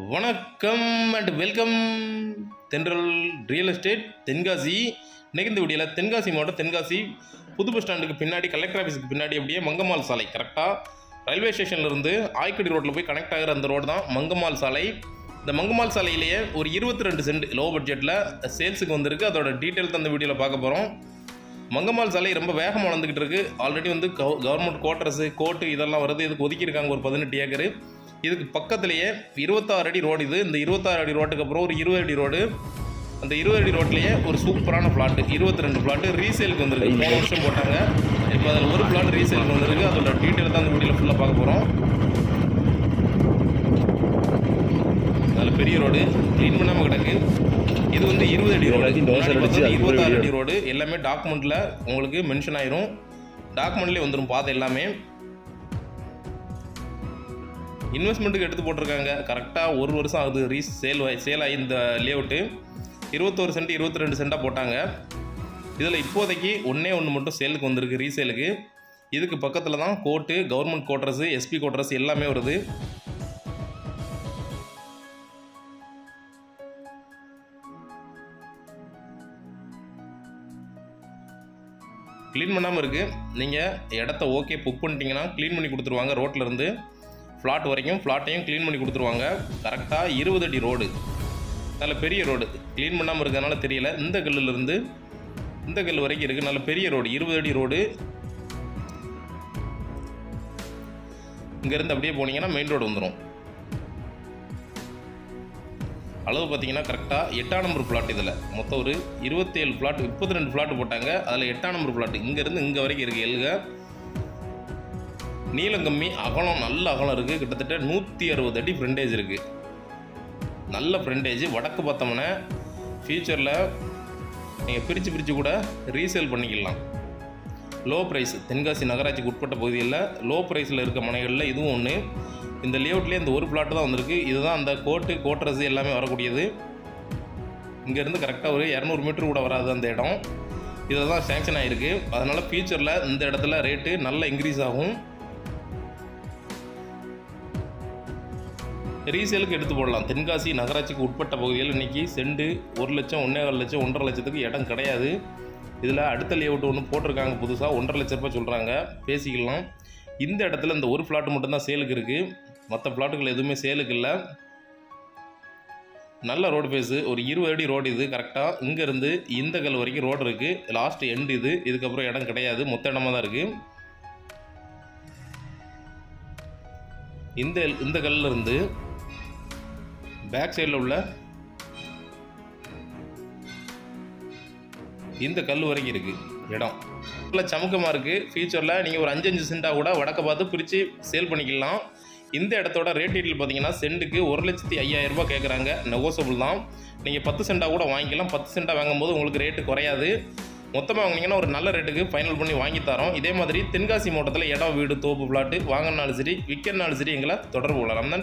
வணக்கம் and welcome Thendral real estate Tenkasi. இன்னைக்கு வீடியோவில் தென்காசி மாவட்டம் தென்காசி புது பஸ் ஸ்டாண்டுக்கு பின்னாடி கலெக்டர் ஆஃபீஸுக்கு பின்னாடி அப்படியே மங்கம்மாள் சாலை. கரெக்டாக ரயில்வே ஸ்டேஷன்லேருந்து ஆய்க்கடி ரோட்டில் போய் கனெக்ட் ஆகிற அந்த ரோடு தான் மங்கம்மாள் சாலை. இந்த மங்கம்மாள் சாலையிலேயே ஒரு இருபத்தி ரெண்டு சென்ட் லோ பட்ஜெட்டில் சேல்ஸுக்கு வந்திருக்கு. அதோட டீட்டெயில் தான் வீடியோவில் பார்க்க போகிறோம் மங்கம்மாள் சாலை ரொம்ப வேகமாக வளர்ந்துக்கிட்டு இருக்குது ஆல்ரெடி வந்து கவ கவர்மெண்ட் குவார்ட்டர்ஸு கோர்ட்டு இதெல்லாம் வருது. இதுக்கு ஒதுக்கியிருக்காங்க ஒரு பதினெட்டு ஏக்கரு. இதுக்கு பக்கத்துலேயே இருபத்தாறு அடி ரோடு இது. இந்த இருபத்தாறு அடி ரோட்டுக்கு அப்புறம் ஒரு இருபது அடி ரோடு. அந்த இருபது அடி ரோட்லேயே ஒரு சூப்பரான பிளாட்டு இருபத்தி ரெண்டு பிளாட்டு ரீசேலுக்கு வந்திருக்கு. போன வருஷம் போட்டாங்க. இப்போ அதில் ஒரு பிளாட் ரீசேலுக்கு வந்திருக்கு. அதோட டீட்டெயில் தான் அந்த வீடியோவில் ஃபுல்லாக பார்க்க போகிறோம் அதில் பெரிய ரோடு. க்ளீன் பண்ணாமல் கிடக்கு. இது வந்து இருபது அடி ரோடு. இருபத்தாறு அடி ரோடு. எல்லாமே டாக்குமெண்ட்டில் உங்களுக்கு மென்ஷன் ஆயிரும். டாக்குமெண்ட்லேயே வந்துடும் பாதை எல்லாமே. இன்வெஸ்ட்மெண்ட்டுக்கு எடுத்து போட்டிருக்காங்க. கரெக்டாக ஒரு வருஷம் ஆகுது. ரீ சேல் சேல் ஆகி இந்த லேஅவுட்டு இருபத்தோரு சென்ட் இருபத்தி ரெண்டு சென்ட்டாக போட்டாங்க. இதில் இப்போதைக்கு ஒன்றே ஒன்று மட்டும் சேலுக்கு வந்திருக்கு ரீசேலுக்கு இதுக்கு பக்கத்தில் தான் court government quarters SP quarters எல்லாமே வருது. க்ளீன் பண்ணாமல் இருக்குது நீங்கள் இடத்த ஓகே புக் பண்ணிட்டீங்கன்னா க்ளீன் பண்ணி கொடுத்துருவாங்க ரோட்ல இருந்து. ஃப்ளாட் வரைக்கும் ஃப்ளாட்டையும் க்ளீன் பண்ணி கொடுத்துருவாங்க. கரெக்டாக இருபது அடி ரோடு நல்ல பெரிய ரோடு க்ளீன் பண்ணாமல் இருக்கிறதுனால தெரியல. இந்த கல்லுலேருந்து இந்த கல் வரைக்கும் இருக்குது நல்ல பெரிய ரோடு இருபது அடி ரோடு இங்கேருந்து அப்படியே போனீங்கன்னா மெயின் ரோடு வந்துடும் அளவு பார்த்தீங்கன்னா கரெக்டாக எட்டாம் நம்பர் ஃப்ளாட் இதில். மொத்தம் ஒரு இருபத்தேழு ஃப்ளாட் முப்பத்தி ரெண்டு ஃப்ளாட் போட்டாங்க. அதில் எட்டாம் நம்பர் ஃப்ளாட் இங்கேருந்து இங்கே வரைக்கும் இருக்குது எழுக நீளம் கம்மி அகலம் நல்ல அகலம் இருக்குது கிட்டத்தட்ட நூற்றி அறுபது அடி ஃப்ரெண்டேஜ் இருக்குது நல்ல ஃப்ரெண்டேஜ் வடக்கு பார்த்தோம்னா ஃப்யூச்சரில் நீங்கள் பிரித்து பிரித்து கூட ரீசேல் பண்ணிக்கலாம். லோ ப்ரைஸ் தென்காசி நகராட்சிக்கு உட்பட்ட பகுதியில் லோ ப்ரைஸில் இருக்க மனைகளில் இதுவும் ஒன்று இந்த லேஅவுட்லேயே இந்த ஒரு பிளாட்டு தான் வந்திருக்கு. இதுதான் அந்த கோட்டு கோட்ரஸ் எல்லாமே வரக்கூடியது. இங்கேருந்து கரெக்டாக ஒரு இரநூறு மீட்டர் கூட வராது அந்த இடம். இதை தான் சேங்ஷன் ஆகிருக்கு அதனால் ஃப்யூச்சரில் இந்த இடத்துல ரேட்டு நல்லா இன்க்ரீஸ் ஆகும். ரீசேலுக்கு எடுத்து போடலாம். தென்காசி நகராட்சிக்கு உட்பட்ட பகுதியில் இன்றைக்கி செண்டு ஒரு லட்சம் ஒன்றேகால் லட்சம் ஒன்றரை லட்சத்துக்கு இடம் கிடையாது. இதில் அடுத்த லேஅவுட் ஒன்று போட்டிருக்காங்க புதுசாக ஒன்றரை லட்ச ரூபாய் சொல்கிறாங்க பேசிக்கலாம். இந்த இடத்துல இந்த ஒரு ஃப்ளாட் மட்டும்தான் சேலுக்கு இருக்குது மற்ற ஃப்ளாட்டுகள் எதுவுமே சேலுக்கு இல்லை. நல்ல ரோடு பேஸு ஒரு இருபது அடி ரோடு இது கரெக்டாக இங்கேருந்து இந்த கல் வரைக்கும் ரோடு இருக்குது லாஸ்ட் எண்டு இது. இதுக்கப்புறம் இடம் கிடையாது. மொத்த இடமா தான் இருக்குது இந்த இந்த கல்லில் இருந்து பேக் சைடில் உள்ள இந்த கல் வரைக்கும் இருக்குது இடம். நல்லா சமுக்கமாக இருக்குது ஃபியூச்சரில் நீங்கள் ஒரு அஞ்சு அஞ்சு சென்ட்டாக கூட வடக்க பார்த்து பிரித்து சேல் பண்ணிக்கலாம். இந்த இடத்தோட ரேட் டீட்டெயில் பார்த்தீங்கன்னா சென்ட்டுக்கு ஒரு லட்சத்தி ஐயாயிரரூபா கேட்குறாங்க நெகோசபிள் தான். நீங்கள் பத்து சென்ட்டாக கூட வாங்கிக்கலாம். பத்து சென்ட்டாக வாங்கும்போது உங்களுக்கு ரேட்டு குறையாது. மொத்தமாக வாங்கினீங்கன்னா ஒரு நல்ல ரேட்டுக்கு ஃபைனல் பண்ணி வாங்கி தரோம். இதே மாதிரி தென்காசி மாவட்டத்தில் இடம் வீடு தோப்பு பிளாட்டு வாங்கினாலும் சரி விற்கிறனாலும் சரி எங்களை தொடர்பு கொள்ளலாம். நன்றி.